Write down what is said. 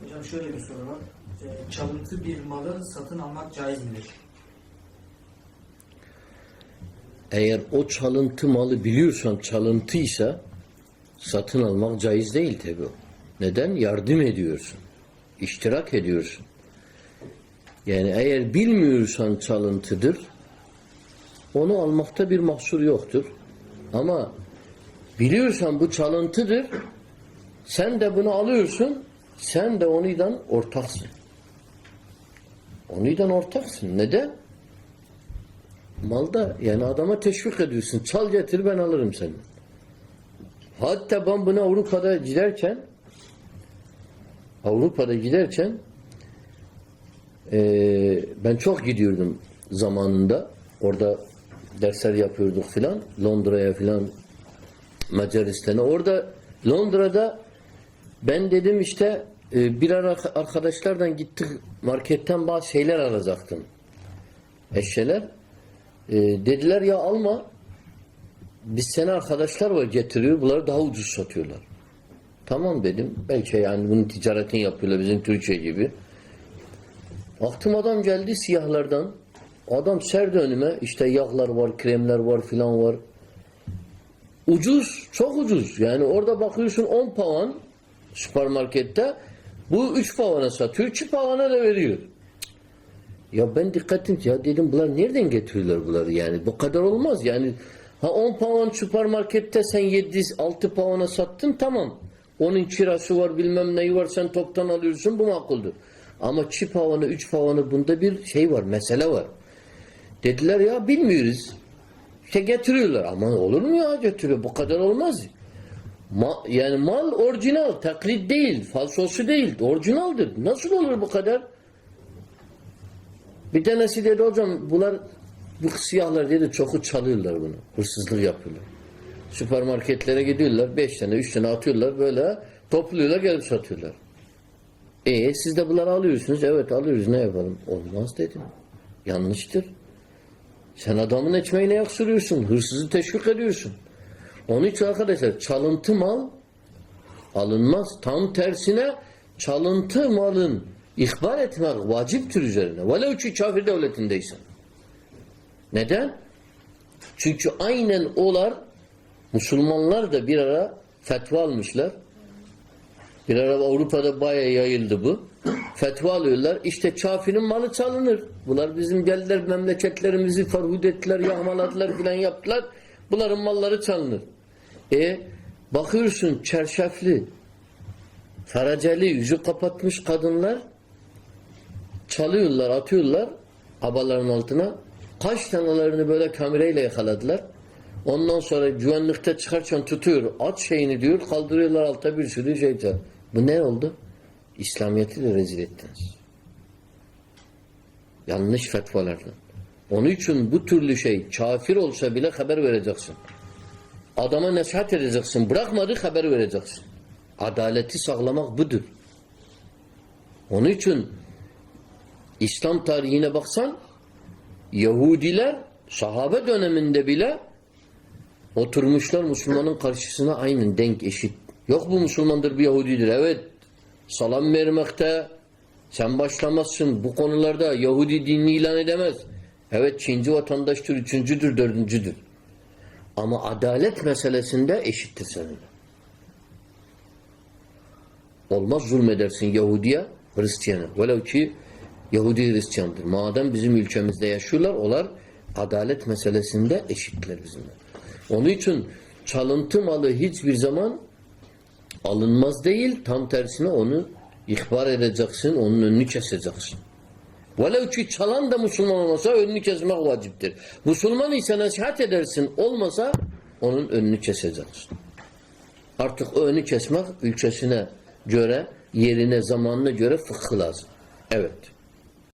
Hocam şöyle bir soru var. Ee, çalıntı bir malı satın almak caiz midir? Eğer o çalıntı malı biliyorsan çalıntıysa satın almak caiz değil tabi o. Neden? Yardım ediyorsun. İştirak ediyorsun. Yani eğer bilmiyorsan çalıntıdır onu almakta bir mahsur yoktur. Ama biliyorsan bu çalıntıdır sen de bunu alıyorsun sen de onunla ortaksın. Onunla ortaksın. Neden? Malda yani adama teşvik ediyorsun. Çal getir ben alırım seni. Hatta ben buna Avrupa'da giderken Avrupa'da giderken eee, ben çok gidiyordum zamanında. Orada dersler yapıyorduk filan. Londra'ya filan Macaristan'a. Orada Londra'da ben dedim işte e, bir ara arkadaşlardan gittik marketten bazı şeyler alacaktım. Eşeler. E, dediler ya alma biz sene arkadaşlar var getiriyor bunları daha ucuz satıyorlar. Tamam dedim. Belki yani bunun ticaretini yapıyorlar bizim Türkiye gibi. Baktım adam geldi siyahlardan. Adam serdi önüme. işte yağlar var, kremler var filan var. Ucuz, çok ucuz. Yani orada bakıyorsun 10 pavan süpermarkette bu 3 pavana satıyor, 2 pavana da veriyor. Ya ben dikkatim ya dedim bunlar nereden getiriyorlar bunları? Yani bu kadar olmaz. Yani ha 10 pavan süpermarkette sen 7 6 pavana sattın tamam. Onun kirası var bilmem neyi var sen toptan alıyorsun bu makuldür. Ama 2 pavanı 3 pavanı bunda bir şey var mesele var. Dediler ya bilmiyoruz. İşte getiriyorlar. Ama olur mu ya getiriyor? Bu kadar olmaz Ma- yani mal orijinal taklit değil falsosu değil orijinaldir nasıl olur bu kadar bir tanesi dedi hocam bunlar bu siyahlar dedi çoku çalıyorlar bunu. Hırsızlık yapıyorlar. Süpermarketlere gidiyorlar. Beş tane, üç tane atıyorlar böyle topluyorlar gelip satıyorlar. E siz de bunları alıyorsunuz. Evet alıyoruz ne yapalım? Olmaz dedim. Yanlıştır. Sen adamın ekmeğine yak sürüyorsun. Hırsızı teşvik ediyorsun. Onun için arkadaşlar çalıntı mal alınmaz. Tam tersine çalıntı malın ihbar etmek vaciptir üzerine. Velev ki kafir devletindeysen. Neden? Çünkü aynen olar Müslümanlar da bir ara fetva almışlar. Bir ara Avrupa'da bayağı yayıldı bu. Fetva alıyorlar. İşte kafinin malı çalınır. Bunlar bizim geldiler memleketlerimizi farhud ettiler, yağmaladılar filan yaptılar. Bunların malları çalınır. E bakıyorsun çerşefli, feraceli, yüzü kapatmış kadınlar çalıyorlar, atıyorlar abaların altına. Kaç tanelerini böyle kamerayla yakaladılar. Ondan sonra güvenlikte çıkarken tutuyor. At şeyini diyor. Kaldırıyorlar alta bir sürü şey. Bu ne oldu? İslamiyet'i de rezil ettiniz. Yanlış fetvalardan. Onun için bu türlü şey kafir olsa bile haber vereceksin. Adama nasihat edeceksin. Bırakmadı haber vereceksin. Adaleti sağlamak budur. Onun için İslam tarihine baksan Yahudiler sahabe döneminde bile oturmuşlar Müslümanın karşısına aynen denk eşit. Yok bu Müslümandır bir Yahudidir. Evet salam vermekte sen başlamazsın. Bu konularda Yahudi dinini ilan edemez. Evet Çinci vatandaştır, üçüncüdür, dördüncüdür. Ama adalet meselesinde eşittir seninle. Olmaz zulmedersin Yahudi'ye, Hristiyana. Velev ki Yahudi Hristiyandır. Madem bizim ülkemizde yaşıyorlar, onlar adalet meselesinde eşitler bizimle. Onun için çalıntı malı hiçbir zaman alınmaz değil, tam tersine onu ihbar edeceksin, onun önünü keseceksin. Velev ki çalan da Müslüman olmasa önünü kesmek vaciptir. Müslüman ise nasihat edersin, olmasa onun önünü keseceksin. Artık o önü kesmek ülkesine göre, yerine, zamanına göre fıkhı lazım. Evet.